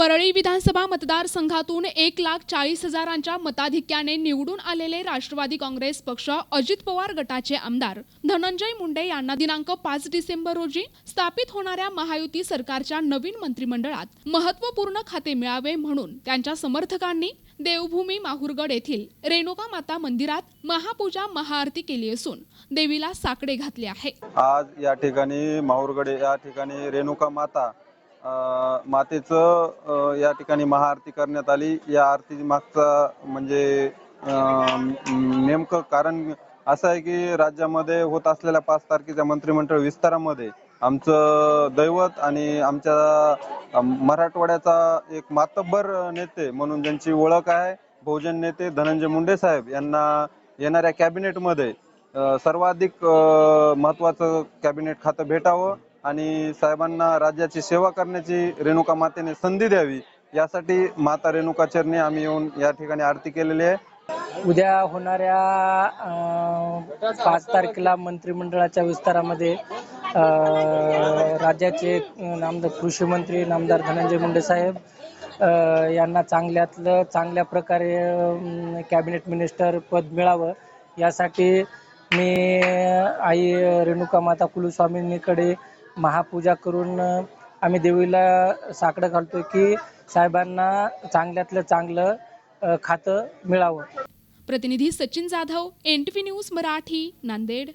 परळी विधानसभा मतदारसंघातून एक लाख चाळीस हजारांच्या मताधिक्याने निवडून आलेले राष्ट्रवादी काँग्रेस पक्ष अजित पवार गटाचे आमदार धनंजय मुंडे यांना दिनांक पाच डिसेंबर रोजी स्थापित होणाऱ्या महायुती सरकारच्या नवीन मंत्रिमंडळात महत्त्वपूर्ण खाते मिळावे म्हणून त्यांच्या समर्थकांनी देवभूमी माहुरगड येथील रेणुका माता मंदिरात महापूजा महाआरती केली असून देवीला साकडे घातले आहे. आज या ठिकाणी माहूरगड या ठिकाणी रेणुका माता मातेचं या ठिकाणी महाआरती करण्यात आली. या आरती मागचा म्हणजे नेमकं कारण असं आहे की राज्यामध्ये होत असलेल्या पाच तारखेच्या मंत्रिमंडळ विस्तारामध्ये आमचं दैवत आणि आमच्या मराठवाड्याचा एक मातब्बर नेते म्हणून ज्यांची ओळख आहे बहुजन नेते धनंजय मुंडे साहेब यांना येणाऱ्या कॅबिनेटमध्ये सर्वाधिक महत्वाचं महत्त्वाचं कॅबिनेट खातं भेटावं. आणि साहेबांना राज्याची सेवा करण्याची रेणुका मातेने संधी द्यावी यासाठी माता रेणुका चरणी आम्ही येऊन या ठिकाणी आरती केलेली आहे. उद्या होणाऱ्या पाच तारखेला मंत्रिमंडळाच्या विस्तारामध्ये राज्याचे नामदार कृषी मंत्री नामदार धनंजय मुंडे साहेब यांना चांगल्यातलं चांगल्या प्रकारे कॅबिनेट मिनिस्टर पद मिळावं यासाठी मी आई रेणुका माता कुलस्वामिनीकडे महापूजा करून आम्ही देवीला साकडं घालतोय की साहेबांना चांगल्यातलं चांगलं खातं मिळावं. प्रतिनिधी सचिन जाधव एनटीव्ही न्यूज मराठी नांदेड.